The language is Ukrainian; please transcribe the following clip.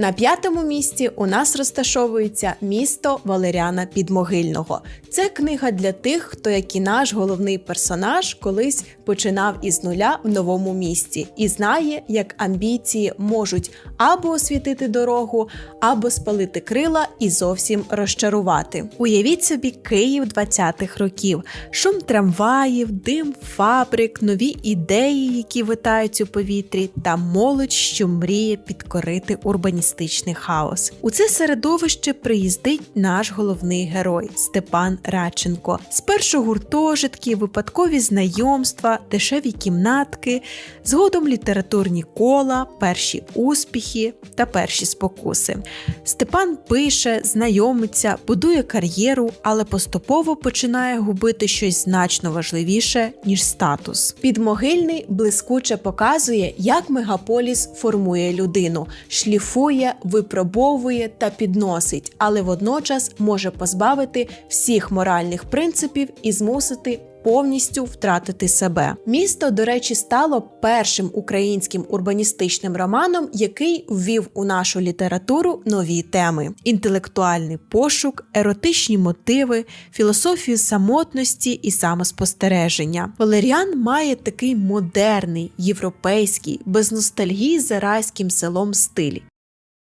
На п'ятому місці у нас розташовується місто Валеріана Підмогильного. Це книга для тих, хто, як і наш головний персонаж, колись починав із нуля в новому місті і знає, як амбіції можуть або освітити дорогу, або спалити крила і зовсім розчарувати. Уявіть собі Київ 20-х років, шум трамваїв, дим фабрик, нові ідеї, які витають у повітрі, та молодь, що мріє підкорити урбаністичний хаос. У це середовище приїздить наш головний герой Степан Радченко. Спершу гуртожитки, випадкові знайомства, дешеві кімнатки, згодом літературні кола, перші успіхи та перші спокуси. Степан пише, знайомиться, будує кар'єру, але поступово починає губити щось значно важливіше, ніж статус. Підмогильний блискуче показує, як мегаполіс формує людину, шліфує, випробовує та підносить, але водночас може позбавити всіх моральних принципів і змусити повністю втратити себе. Місто, до речі, стало першим українським урбаністичним романом, який ввів у нашу літературу нові теми: інтелектуальний пошук, еротичні мотиви, філософію самотності і самоспостереження. Валеріан має такий модерний, європейський, без ностальгії за райським селом стиль.